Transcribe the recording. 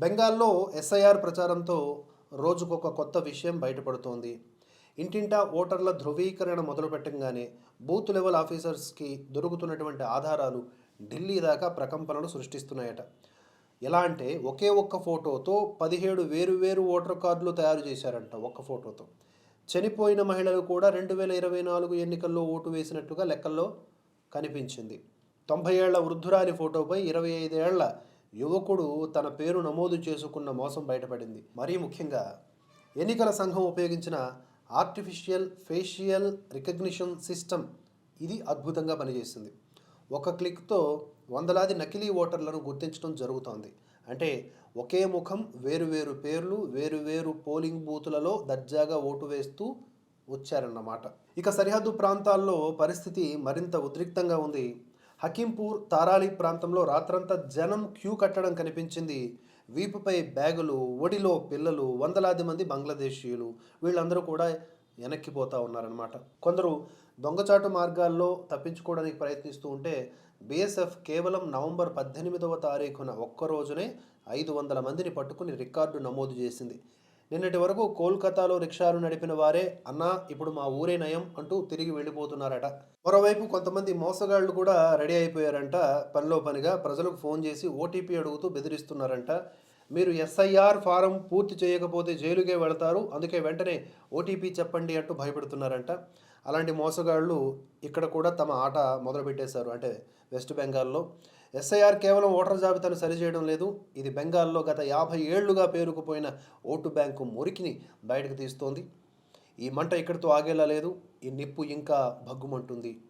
బెంగాల్లో ఎస్ఐఆర్ ప్రచారంతో రోజుకొక కొత్త విషయం బయటపడుతోంది. ఇంటింటా ఓటర్ల ధృవీకరణ మొదలుపెట్టంగానే బూత్ లెవెల్ ఆఫీసర్స్కి దొరుకుతున్నటువంటి ఆధారాలు ఢిల్లీ దాకా ప్రకంపనలు సృష్టిస్తున్నాయట. ఎలా అంటే ఒకే ఒక్క ఫోటోతో పదిహేడు వేరు వేరు ఓటర్ కార్డులు తయారు చేశారంట ఒక్క ఫోటోతో. చనిపోయిన మహిళలు కూడా రెండు వేల ఇరవై నాలుగు ఎన్నికల్లో ఓటు వేసినట్టుగా లెక్కల్లో కనిపించింది. తొంభై ఏళ్ళ వృద్ధురాలి ఫోటోపై ఇరవై ఐదేళ్ళ యువకుడు తన పేరు నమోదు చేసుకున్న మోసం బయటపడింది. మరీ ముఖ్యంగా ఎన్నికల సంఘం ఉపయోగించిన ఆర్టిఫిషియల్ ఫేషియల్ రికగ్నిషన్ సిస్టమ్ ఇది అద్భుతంగా పనిచేసింది ఒక క్లిక్తో వందలాది నకిలీ ఓటర్లను గుర్తించడం జరుగుతోంది. అంటే ఒకే ముఖం వేరువేరు పేర్లు వేరువేరు పోలింగ్ బూతులలో దర్జాగా ఓటు వేస్తూ వచ్చారన్నమాట. ఇక సరిహద్దు ప్రాంతాల్లో పరిస్థితి మరింత ఉద్రిక్తంగా ఉంది. హకీంపూర్ తారాలి ప్రాంతంలో రాత్రంతా జనం క్యూ కట్టడం కనిపించింది. వీపుపై బ్యాగులు ఒడిలో పిల్లలు వందలాది మంది బంగ్లాదేశీయులు వీళ్ళందరూ కూడా వెనక్కిపోతూ ఉన్నారనమాట కొందరు దొంగచాటు మార్గాల్లో తప్పించుకోవడానికి ప్రయత్నిస్తూ ఉంటే బీఎస్ఎఫ్ కేవలం నవంబర్ పద్దెనిమిదవ తారీఖున ఒక్క రోజునే ఐదు వందల మందిని పట్టుకుని రికార్డు నమోదు చేసింది. నిన్నటి వరకు కోల్కతాలో రిక్షాలు నడిపిన వారే అన్నా ఇప్పుడు మా ఊరే నయం అంటూ తిరిగి వెళ్ళిపోతున్నారట. మరోవైపు కొంతమంది మోసగాళ్ళు కూడా రెడీ అయిపోయారంట. పనిలో పనిగా ప్రజలకు ఫోన్ చేసి ఓటీపీ అడుగుతూ బెదిరిస్తున్నారంట. మీరు ఎస్ఐఆర్ ఫారం పూర్తి చేయకపోతే జైలుకే వెళతారు. అందుకే వెంటనే ఓటీపీ చెప్పండి అంటూ భయపెడుతున్నారంట. అలాంటి మోసగాళ్ళు ఇక్కడ కూడా తమ ఆట మొదలుపెట్టేశారు. అంటే వెస్ట్ బెంగాల్లో ఎస్ఐఆర్ కేవలం ఓటర్ జాబితాను సరిచేయడం లేదు. ఇది బెంగాల్లో గత యాభై ఏళ్ళుగా పేరుకుపోయిన ఓటు బ్యాంకు మురికిని బయటకు తీస్తోంది. ఈ మంట ఇక్కడితో ఆగేలా లేదు. ఈ నిప్పు ఇంకా భగ్గుమంటుంది.